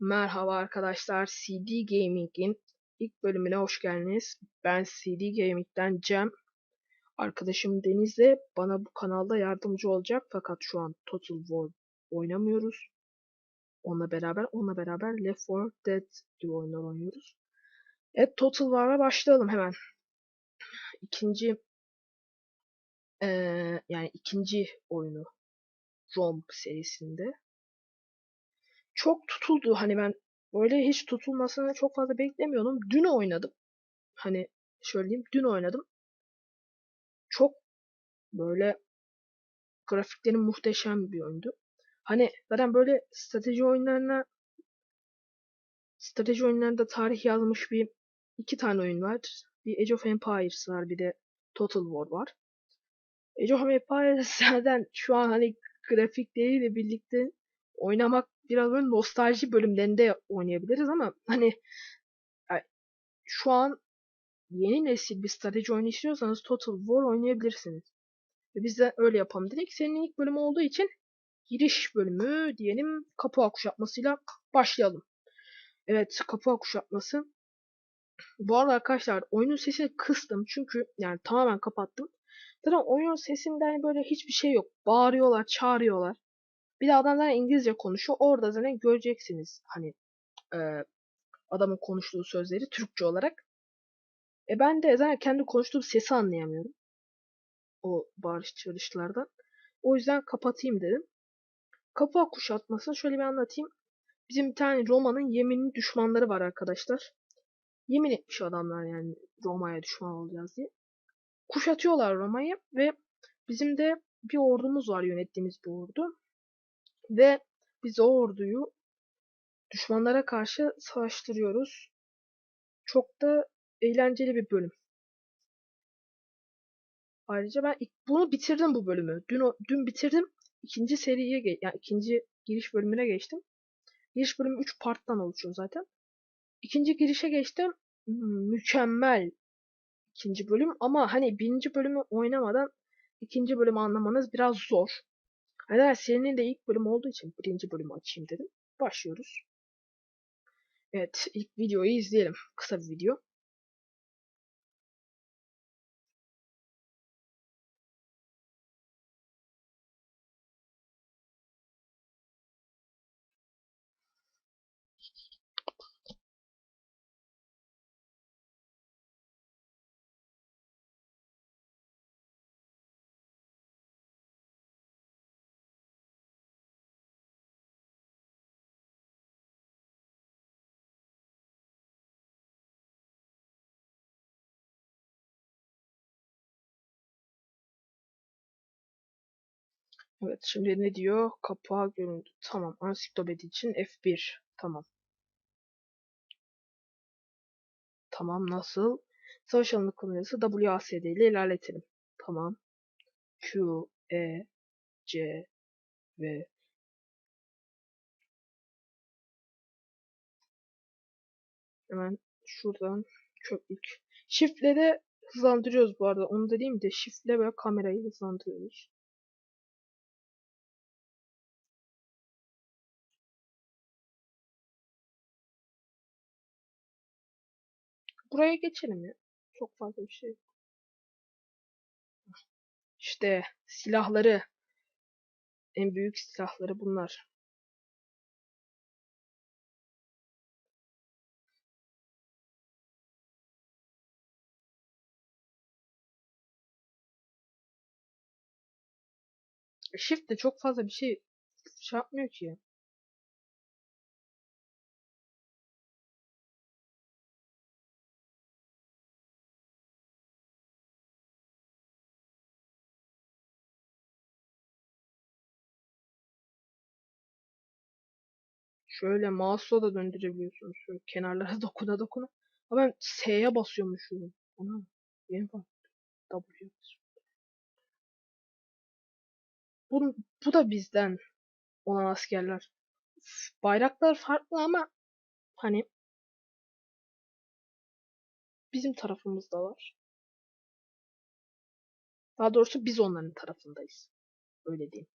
Merhaba arkadaşlar, CD Gaming'in ilk bölümüne hoş geldiniz. Ben CD Gaming'den Cem. Arkadaşım Deniz'le bana bu kanalda yardımcı olacak fakat şu an Total War oynamıyoruz. Onunla beraber, onunla beraber Left 4 Dead gibi oyunlar oynuyoruz. Evet, Total War'a başlayalım hemen. İkinci eee, yani ikinci oyunu Rom serisinde çok tutuldu. Hani ben böyle hiç tutulmasını çok fazla beklemiyordum. Dün oynadım. Hani şöyle diyeyim, dün oynadım. Çok böyle grafiklerin muhteşem bir oyundu. Hani zaten böyle strateji oyunlarına strateji oyunlarında tarih yazmış bir iki tane oyun var. Bir Age of Empires var, bir de Total War var. Age of Empires zaten şu an hani grafikleriyle birlikte oynamak biraz böyle nostalji bölümlerinde oynayabiliriz ama hani yani şu an yeni nesil bir strateji oyunu istiyorsanız Total War oynayabilirsiniz. Ve biz de öyle yapalım dedik. Senin ilk bölümü olduğu için giriş bölümü diyelim kapı kuşatmasıyla başlayalım. Evet kapı kuşatması. Bu arada arkadaşlar oyunun sesini kıstım çünkü yani tamamen kapattım. Zaten oyunun sesinden böyle hiçbir şey yok. Bağırıyorlar, çağırıyorlar. Bir de adamlar İngilizce konuşuyor. Orada zaten göreceksiniz hani e, adamın konuştuğu sözleri Türkçe olarak. E ben de zaten kendi konuştuğum sesi anlayamıyorum. O bağırış çağrışlardan. O yüzden kapatayım dedim. Kapı kuşatmasını şöyle bir anlatayım. Bizim bir tane Roma'nın yeminli düşmanları var arkadaşlar. Yemin etmiş adamlar yani Roma'ya düşman olacağız diye. Kuşatıyorlar Roma'yı ve bizim de bir ordumuz var yönettiğimiz bir ordu. Ve biz o orduyu düşmanlara karşı savaştırıyoruz. Çok da eğlenceli bir bölüm. Ayrıca ben ilk, bunu bitirdim bu bölümü. Dün dün bitirdim. İkinci seriye yani ikinci giriş bölümüne geçtim. Giriş bölümü 3 parttan oluşuyor zaten. İkinci girişe geçtim. Mükemmel ikinci bölüm ama hani birinci bölümü oynamadan ikinci bölümü anlamanız biraz zor. Hani serinin de ilk bölüm olduğu için birinci bölümü açayım dedim. Başlıyoruz. Evet ilk videoyu izleyelim. Kısa bir video. Evet şimdi ne diyor? Kapağı göründü. Tamam. Ansiklopedi için F1. Tamam. Tamam nasıl? Savaş alanı konusu WASD ile ilerletelim. Tamam. Q, E, C, V. Hemen şuradan köklük. Shift'le de hızlandırıyoruz bu arada. Onu dediğim de shift'le ve kamerayı hızlandırıyoruz. Buraya geçelim ya. Çok fazla bir şey. İşte silahları. En büyük silahları bunlar. Shift de çok fazla bir şey şey yapmıyor ki. Şöyle mouse'la da döndürebiliyorsunuz. Şöyle kenarlara dokuna dokuna. Ama ben S'ye basıyormuşum. Ana. Yeni bak. W. Bu, bu da bizden olan askerler. Bayraklar farklı ama hani bizim tarafımızdalar. Daha doğrusu biz onların tarafındayız. Öyle diyeyim.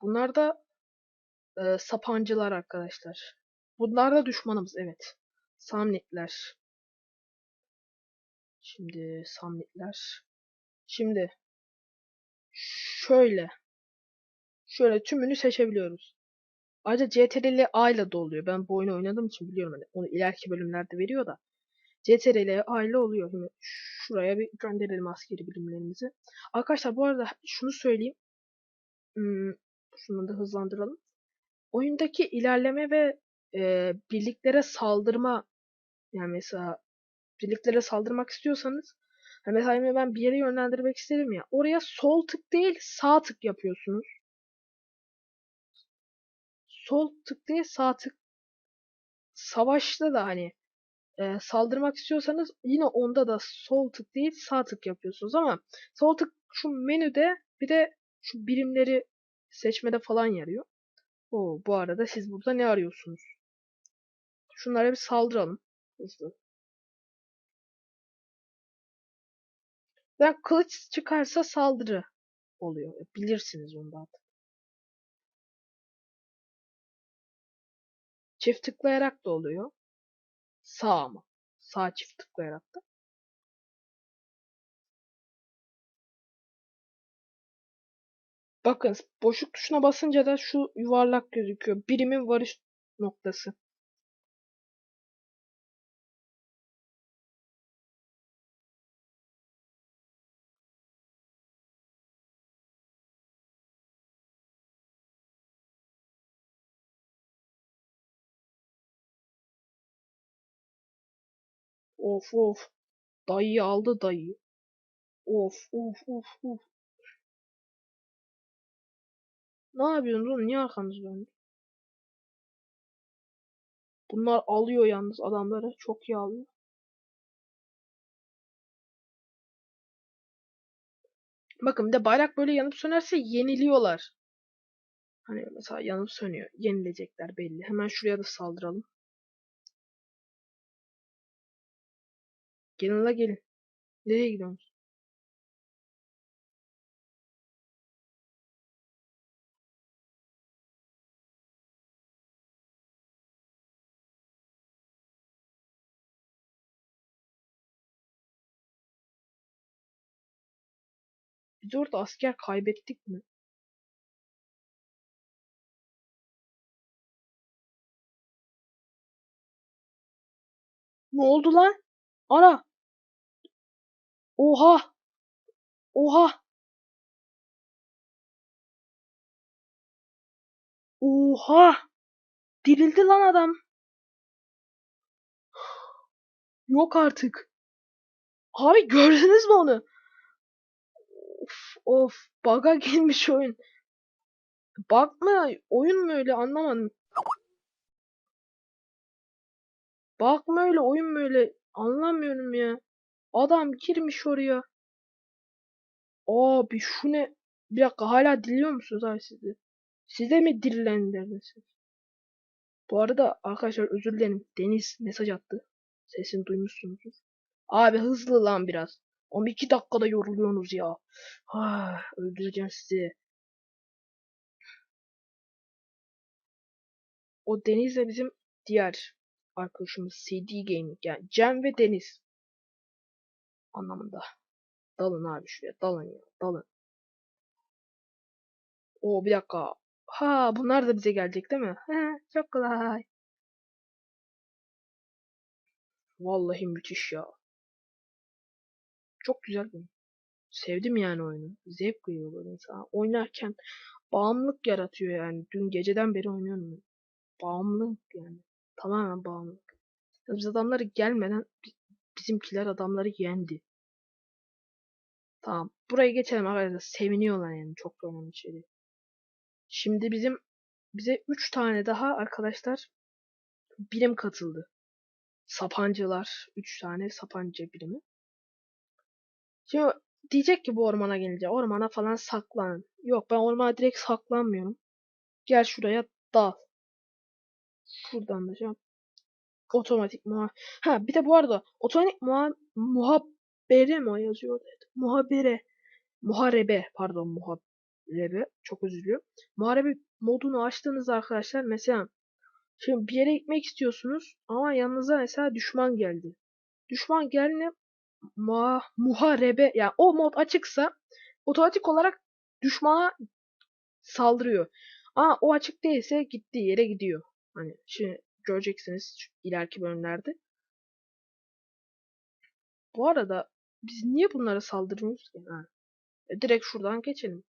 Bunlar da e, sapancılar arkadaşlar. Bunlar da düşmanımız evet. Samnitler. Şimdi Samnitler. Şimdi şöyle şöyle tümünü seçebiliyoruz. Ayrıca CTRL A ile de oluyor. Ben bu oyunu oynadığım için biliyorum. Hani onu ileriki bölümlerde veriyor da. CTRL A ile oluyor. Şimdi şuraya bir gönderelim askeri birimlerimizi. Arkadaşlar bu arada şunu söyleyeyim. Hmm, şunu da hızlandıralım. Oyundaki ilerleme ve e, birliklere saldırma yani mesela birliklere saldırmak istiyorsanız yani mesela ben bir yere yönlendirmek isterim ya oraya sol tık değil sağ tık yapıyorsunuz. Sol tık değil sağ tık savaşta da hani e, saldırmak istiyorsanız yine onda da sol tık değil sağ tık yapıyorsunuz ama sol tık şu menüde bir de şu birimleri seçmede falan yarıyor. Oo, bu arada siz burada ne arıyorsunuz? Şunlara bir saldıralım. Hızlı. Ben kılıç çıkarsa saldırı oluyor. Bilirsiniz onu. Çift tıklayarak da oluyor. Sağ mı? Sağ çift tıklayarak da. Bakın boşluk tuşuna basınca da şu yuvarlak gözüküyor. Birimin varış noktası. Of of. Dayı aldı dayı. Of of of of. Ne yapıyorsunuz oğlum? Niye arkanız döndü? Bunlar alıyor yalnız adamları. Çok iyi alıyor. Bakın bir de bayrak böyle yanıp sönerse yeniliyorlar. Hani mesela yanıp sönüyor. Yenilecekler belli. Hemen şuraya da saldıralım. Gelin gelin. Nereye gidiyorsunuz? Biz orada asker kaybettik mi? Ne oldu lan? Ana! Oha! Oha! Oha! Dirildi lan adam. Yok artık. Abi gördünüz mü onu? Of of bug'a girmiş oyun. Bug mı? Oyun mu öyle anlamadım. Bug mı öyle oyun mu öyle anlamıyorum ya. Adam girmiş oraya. Abi şu ne? Bir dakika hala diliyor musunuz abi sizi? Size mi dillendirdiniz? Bu arada arkadaşlar özür dilerim. Deniz mesaj attı. Sesini duymuşsunuzdur. Abi hızlı lan biraz. 12 dakikada yoruluyorsunuz ya. Ah, öldüreceğim sizi. O Deniz de bizim diğer arkadaşımız CD Gaming. Yani Cem ve Deniz. Anlamında. Dalın abi şuraya. Dalın ya. Dalın. O bir dakika. Ha bunlar da bize gelecek değil mi? He, çok kolay. Vallahi müthiş ya. Çok güzel bir Sevdim yani oyunu. Zevk veriyor böyle insana. Oynarken bağımlılık yaratıyor yani. Dün geceden beri oynuyorum. Bağımlılık yani. Tamamen bağımlılık. Biz adamları gelmeden bizimkiler adamları yendi. Tamam. Buraya geçelim arkadaşlar. Seviniyorlar yani. Çok önemli şey Şimdi bizim bize 3 tane daha arkadaşlar birim katıldı. Sapancılar. 3 tane sapancı birimi. Şimdi diyecek ki bu ormana gelince ormana falan saklan. Yok ben ormana direkt saklanmıyorum. Gel şuraya dal. Şuradan da şey Otomatik muha... Ha bir de bu arada otomatik muha... muhabbere mi yazıyor? Muhabere. Muharebe pardon muharebe. Çok özür diliyorum. Muharebe modunu açtığınızda arkadaşlar mesela şimdi bir yere gitmek istiyorsunuz ama yanınıza mesela düşman geldi. Düşman geldi ma muharebe yani o mod açıksa otomatik olarak düşmana saldırıyor. Ama o açık değilse gittiği yere gidiyor. Hani şimdi göreceksiniz ileriki bölümlerde. Bu arada biz niye bunlara saldırmıyoruz ki? Ha. E, direkt şuradan geçelim.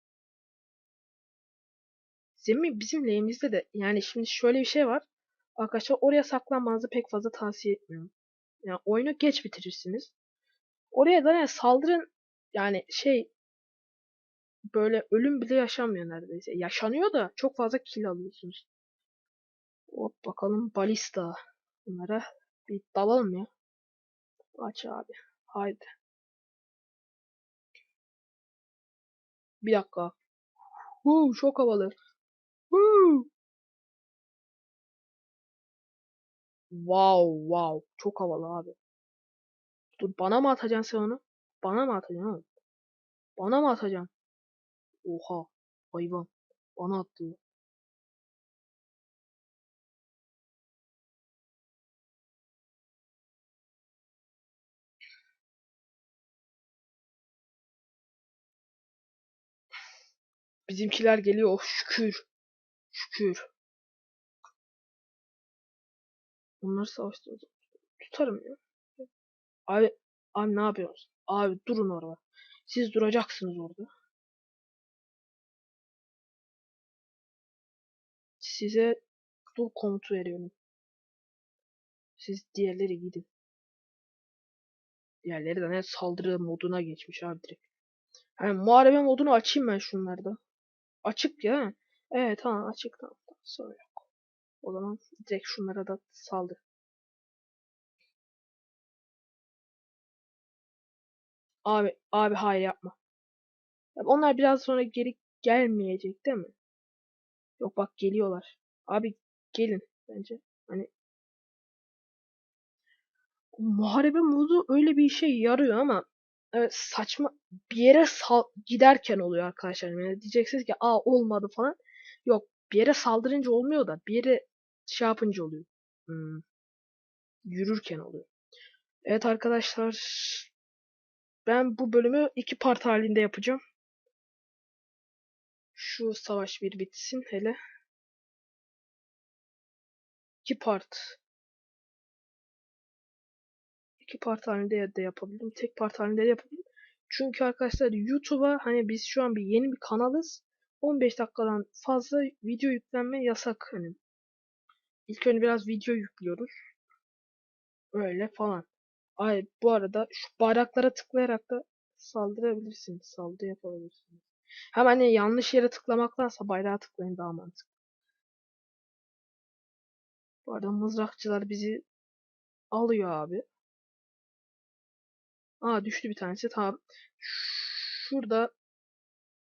Zemin bizim lehimizde de yani şimdi şöyle bir şey var. Arkadaşlar oraya saklanmanızı pek fazla tavsiye etmiyorum. Yani oyunu geç bitirirsiniz. Oraya da ne saldırın yani şey böyle ölüm bile yaşanmıyor neredeyse. Yaşanıyor da çok fazla kill alıyorsunuz. Hop bakalım balista. Bunlara bir dalalım ya. Aç abi. Haydi. Bir dakika. Huu, çok havalı. Huu. Wow wow. Çok havalı abi. Dur bana mı atacaksın sen onu? Bana mı atacaksın oğlum? Bana mı atacaksın? Oha. Hayvan. Bana attı. Bizimkiler geliyor. Oh, şükür. Şükür. Onları savaştıracağım. Tutarım ya. Abi, abi ne yapıyorsunuz? Abi durun orada. Siz duracaksınız orada. Size dur komutu veriyorum. Siz diğerleri gidin. Diğerleri de ne saldırı moduna geçmiş abi direkt. Yani muharebe modunu açayım ben şunlarda. Açık ya. Evet tamam açık tamam. Sorun yok. O zaman direkt şunlara da saldır. Abi abi hayır yapma. Onlar biraz sonra geri gelmeyecek değil mi? Yok bak geliyorlar. Abi gelin bence. Hani muharebe modu öyle bir işe yarıyor ama evet, saçma bir yere sal giderken oluyor arkadaşlar. Yani diyeceksiniz ki aa olmadı falan. Yok bir yere saldırınca olmuyor da bir yere şey yapınca oluyor. Hmm. Yürürken oluyor. Evet arkadaşlar ben bu bölümü iki part halinde yapacağım. Şu savaş bir bitsin hele. İki part. İki part halinde de yapabilirim. Tek part halinde de yapabilirim. Çünkü arkadaşlar YouTube'a hani biz şu an bir yeni bir kanalız. 15 dakikadan fazla video yüklenme yasak hani. İlk önce biraz video yüklüyoruz. Öyle falan. Ay bu arada şu bayraklara tıklayarak da saldırabilirsiniz. Saldırı yapabilirsiniz. Hem hani yanlış yere tıklamaktansa bayrağa tıklayın daha mantıklı. Bu arada mızrakçılar bizi alıyor abi. Aa düştü bir tanesi. Tamam. Şurada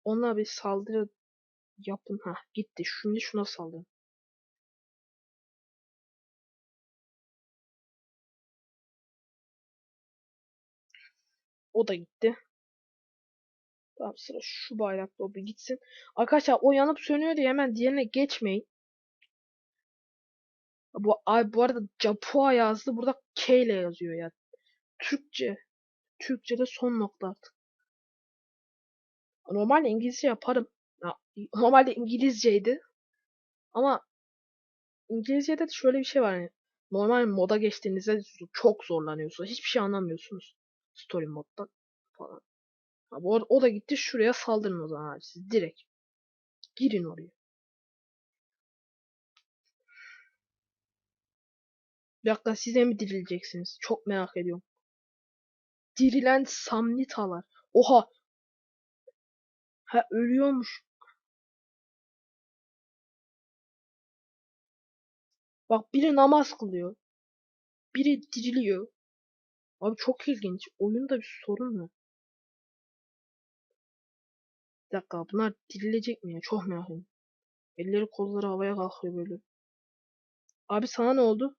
ona bir saldırı yapın. Ha gitti. Şimdi şuna saldırın. O da gitti. Tamam sıra şu bayrakta o bir gitsin. Arkadaşlar o yanıp sönüyor diye hemen diğerine geçmeyin. Bu, ay, bu arada Japua yazdı. Burada K ile yazıyor ya. Türkçe. Türkçe'de son nokta artık. Normalde İngilizce yaparım. Ya, normalde İngilizceydi. Ama İngilizce'de de şöyle bir şey var. Yani, normal moda geçtiğinizde çok zorlanıyorsunuz. Hiçbir şey anlamıyorsunuz. Story modda falan. Bu arada o da gitti. Şuraya saldırın o zaman abi. Siz direkt. Girin oraya. Bir dakika size mi dirileceksiniz? Çok merak ediyorum. Dirilen samnitalar. Oha. Ha ölüyormuş. Bak biri namaz kılıyor. Biri diriliyor. Abi çok ilginç. Oyunda bir sorun var. Bir dakika bunlar dirilecek mi ya? Çok merak ediyorum. Elleri kolları havaya kalkıyor böyle. Abi sana ne oldu?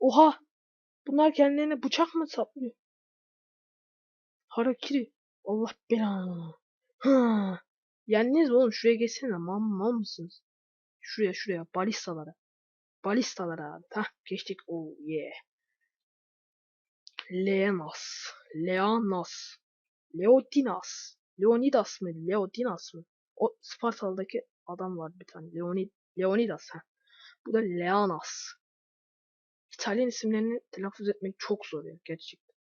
Oha! Bunlar kendilerine bıçak mı saplıyor? Harakiri. Allah belanı. Ha. Yendiniz oğlum? Şuraya geçsene. Mam mam mısınız? Şuraya şuraya. Balistalara. Balistalara abi. Hah geçtik. Oh yeah. Leonas. Leonas. Leonidas. Leonidas mı? Leonidas mı? O Spartalı'daki adam var bir tane. Leonid Leonidas ha. Bu da Leonas. İtalyan isimlerini telaffuz etmek çok zor ya gerçekten.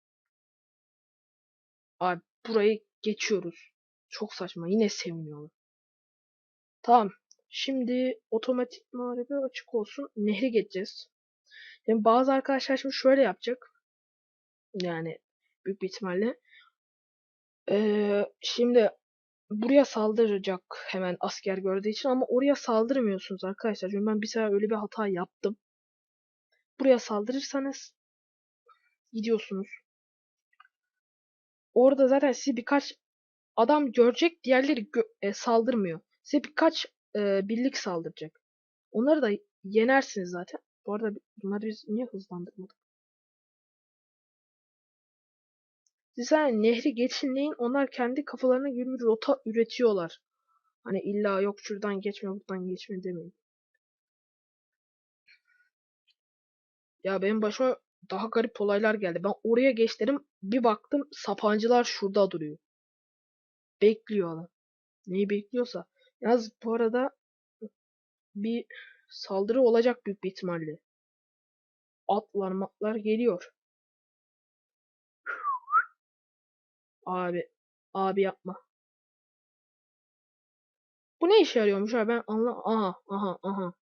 Abi burayı geçiyoruz. Çok saçma. Yine seviniyorlar. Tamam. Şimdi otomatik muharebe açık olsun. Nehri geçeceğiz. Yani bazı arkadaşlar şimdi şöyle yapacak. Yani büyük bir ihtimalle. Ee, şimdi buraya saldıracak hemen asker gördüğü için ama oraya saldırmıyorsunuz arkadaşlar. Çünkü ben bir sefer öyle bir hata yaptım. Buraya saldırırsanız gidiyorsunuz. Orada zaten sizi birkaç adam görecek, diğerleri gö- e, saldırmıyor. Size birkaç e, birlik saldıracak. Onları da yenersiniz zaten. Bu arada bunları biz niye hızlandırmadık? Siz hani nehri geçinleyin. Onlar kendi kafalarına göre bir rota üretiyorlar. Hani illa yok şuradan geçme buradan geçme demeyin. Ya benim başıma daha garip olaylar geldi. Ben oraya geçtim. Bir baktım sapancılar şurada duruyor. Bekliyor adam. Neyi bekliyorsa. Yalnız bu arada bir saldırı olacak büyük bir ihtimalle. Atlar matlar geliyor. Abi. Abi yapma. Bu ne işe yarıyormuş abi ben anla. Aha aha aha.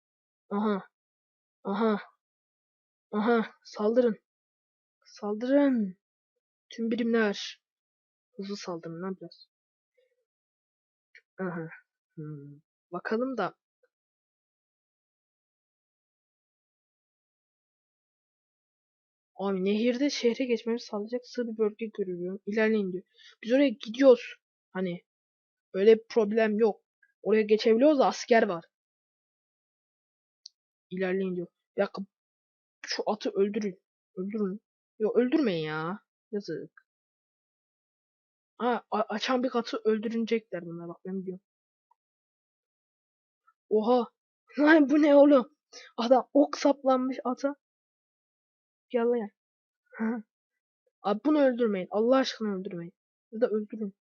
Aha. Aha. Aha. Saldırın. Saldırın. Tüm birimler. Hızlı saldırın lan biraz. Aha. Hmm. Bakalım da. Abi nehirde şehre geçmemizi sağlayacak sığ bir bölge görüyorum. İlerleyin diyor. Biz oraya gidiyoruz. Hani öyle bir problem yok. Oraya geçebiliyoruz da asker var. İlerleyin diyor. Bir. Şu atı öldürün. Öldürün. Yok öldürmeyin ya. Yazık. Ha, açan bir atı öldürünecekler bunlar bak ben biliyorum. Oha. Lan bu ne oğlum? Adam ok saplanmış ata. Yalla ya. Hı. Abi bunu öldürmeyin. Allah aşkına öldürmeyin. Ya da öldürün.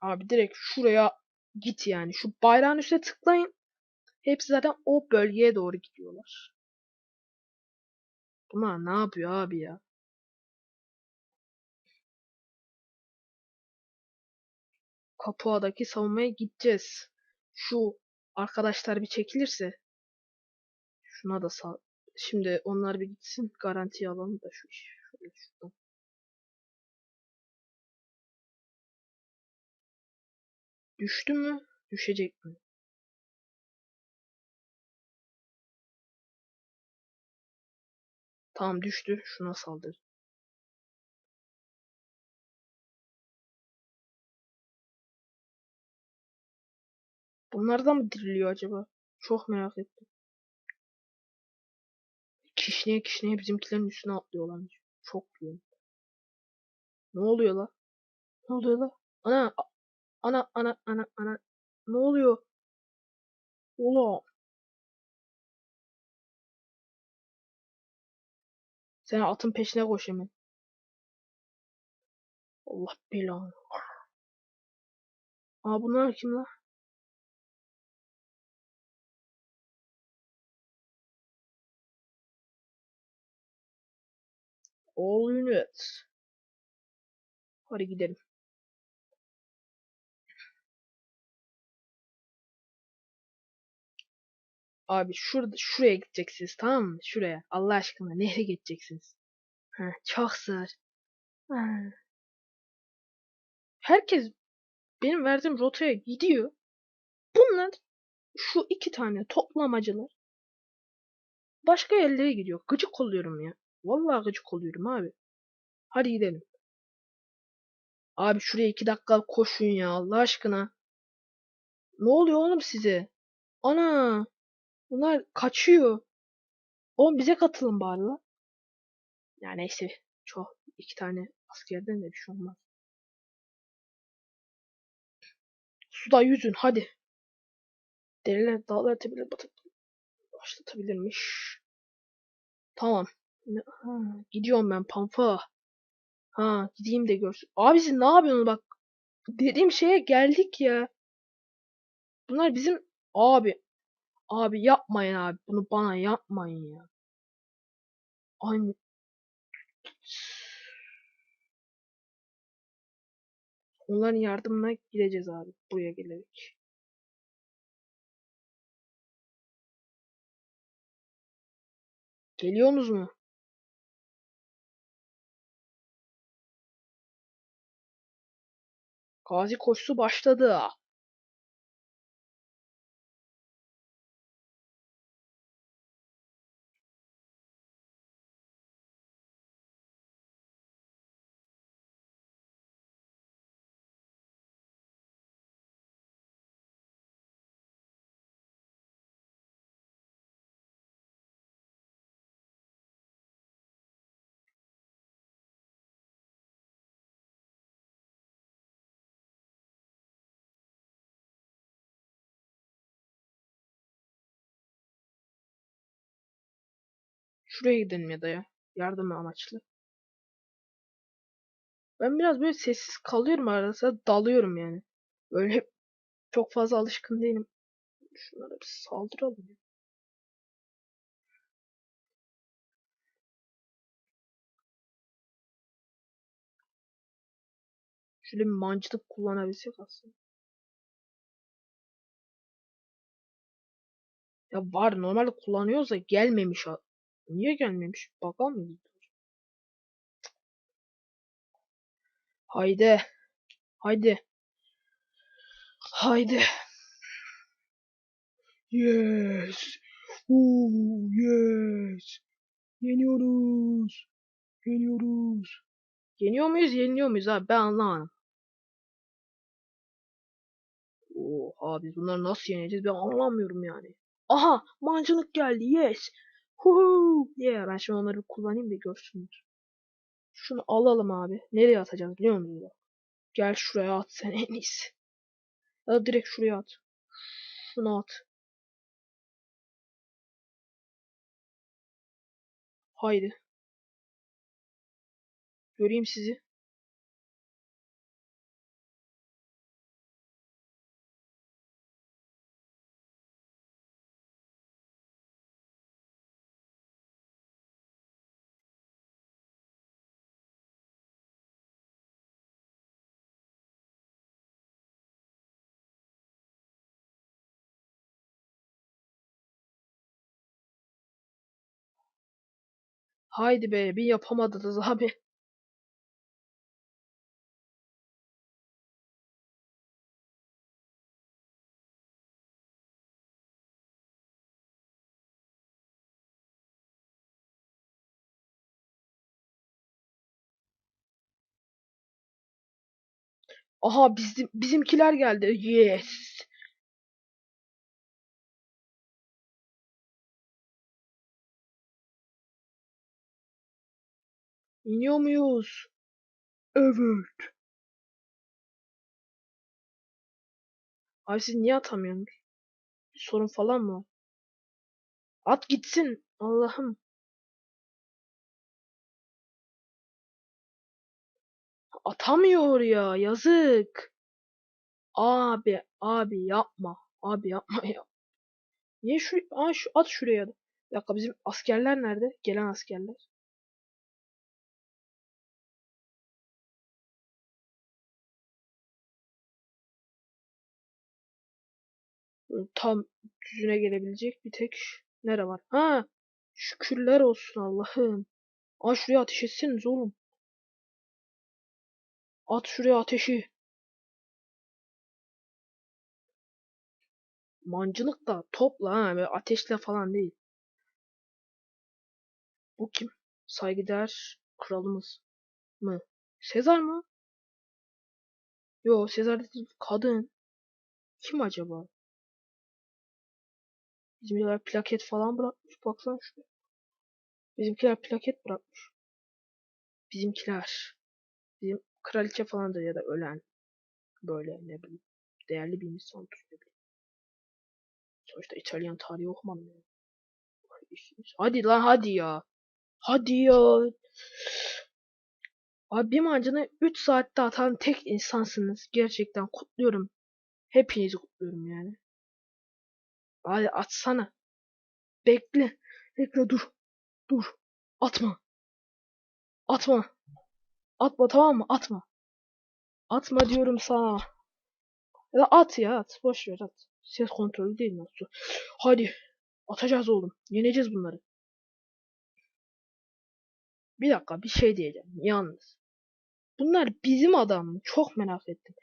Abi direkt şuraya git yani. Şu bayrağın üstüne tıklayın. Hepsi zaten o bölgeye doğru gidiyorlar. Bunlar ne yapıyor abi ya? Kapua'daki savunmaya gideceğiz. Şu arkadaşlar bir çekilirse. Şuna da sağ. Şimdi onlar bir gitsin. Garantiye alalım da şu iş. Şöyle şuradan. Düştü mü? Düşecek mi? Tamam düştü. Şuna saldır. Bunlar da mı diriliyor acaba? Çok merak ettim. Kişneye kişneye bizimkilerin üstüne atlıyorlarmış. Çok diyorum. Ne oluyor la? Ne oluyor la? Ana! Ana ana ana ana. Ne oluyor? Ola. Sen atın peşine koş hemen. Allah belanı. Aa bunlar kim la? All units. Hadi gidelim. Abi şurada şuraya gideceksiniz tamam mı? Şuraya. Allah aşkına nehre geçeceksiniz. Ha, çok. Ha. Herkes benim verdiğim rotaya gidiyor. Bunlar şu iki tane toplamacılar başka yerlere gidiyor. Gıcık oluyorum ya. Vallahi gıcık oluyorum abi. Hadi gidelim. Abi şuraya iki dakika koşun ya Allah aşkına. Ne oluyor oğlum size? Ana. Bunlar kaçıyor. Oğlum bize katılın bari lan. Ya neyse. Çok iki tane askerden de bir şey olmaz. Suda yüzün hadi. Deriler dağlar tepeleri batıp başlatabilirmiş. Tamam. Gidiyorum ben Pampa. Ha gideyim de görsün. Abi siz ne yapıyorsunuz bak. Dediğim şeye geldik ya. Bunlar bizim abi. Abi yapmayın abi. Bunu bana yapmayın ya. Aynı. Onların yardımına gideceğiz abi. Buraya gelerek. Geliyorsunuz mu? Gazi koşusu başladı. Şuraya gidelim ya da ya. Yardım amaçlı. Ben biraz böyle sessiz kalıyorum arada dalıyorum yani. Böyle çok fazla alışkın değilim. Şunlara bir saldıralım. ya. Şöyle bir mancınık kullanabilsek aslında. Ya var normalde kullanıyoruz da gelmemiş. Niye gelmemiş? Bakalım mı? Haydi. Haydi. Haydi. Yes. Ooh, yes. Yeniyoruz. Yeniyoruz. Yeniyor muyuz, yeniliyor muyuz abi? Ben anlamadım. Oha biz bunları nasıl yeneceğiz ben anlamıyorum yani. Aha mancınık geldi yes. Huhu. Yeah ben şimdi onları bir kullanayım da görsünler. Şunu alalım abi. Nereye atacağız biliyor musun? bak? Gel şuraya at sen en iyisi. Ya da direkt şuraya at. Şunu at. Haydi. Göreyim sizi. Haydi be bir yapamadınız abi. Aha bizim bizimkiler geldi. Yes. İniyor muyuz? Evet. Abi siz niye atamıyorsunuz? Bir sorun falan mı? At gitsin. Allah'ım. Atamıyor ya. Yazık. Abi, abi yapma. Abi yapma ya. Niye şu, Aa, şu at şuraya. Bir dakika bizim askerler nerede? Gelen askerler. Tam düzüne gelebilecek bir tek nere var? Ha, şükürler olsun Allah'ım. Aa şuraya ateş etseniz oğlum. At şuraya ateşi. Mancınık da topla ha böyle ateşle falan değil. Bu kim? Saygıdeğer kralımız mı? Sezar mı? Yo Sezar değil kadın. Kim acaba? Bizimkiler plaket falan bırakmış. Baksana şuraya. Bizimkiler plaket bırakmış. Bizimkiler. Bizim kraliçe falandır ya da ölen. Böyle ne bileyim. Değerli bir insandır ne bileyim. Sonuçta İtalyan tarihi okumadım ya. Hadi lan hadi ya. Hadi ya. Abi mancını 3 saatte atan tek insansınız. Gerçekten kutluyorum. Hepinizi kutluyorum yani. Hadi atsana. Bekle. Bekle dur. Dur. Atma. Atma. Atma tamam mı? Atma. Atma diyorum sana. Ya at ya at. Boş ver at. Ses kontrolü değil nasıl? Hadi. Atacağız oğlum. Yeneceğiz bunları. Bir dakika bir şey diyeceğim. Yalnız. Bunlar bizim adam mı? Çok merak ettim.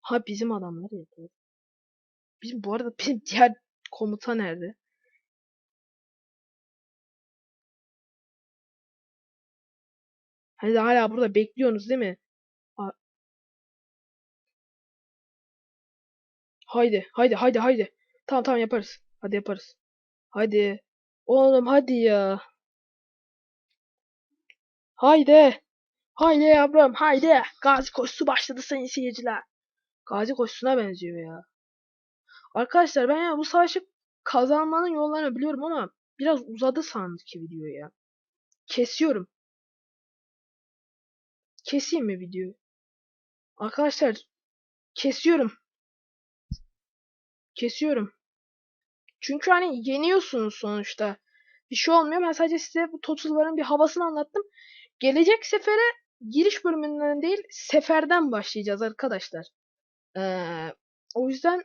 Ha bizim adamlar ya. doğru. Bizim bu arada bizim diğer komuta nerede? Hani hala burada bekliyorsunuz değil mi? Ha- Haydi, haydi, haydi, haydi. Tamam tamam yaparız. Hadi yaparız. Hadi. Oğlum hadi ya. Haydi. Haydi yavrum haydi. Gazi koşusu başladı sayın seyirciler. Gazi koşusuna benziyor ya. Arkadaşlar ben ya bu savaşı kazanmanın yollarını biliyorum ama biraz uzadı sanki video ya. Kesiyorum. Keseyim mi videoyu? Arkadaşlar kesiyorum. Kesiyorum. Çünkü hani yeniyorsunuz sonuçta. Bir şey olmuyor. Ben sadece size bu Total War'ın bir havasını anlattım. Gelecek sefere giriş bölümünden değil seferden başlayacağız arkadaşlar. Ee, o yüzden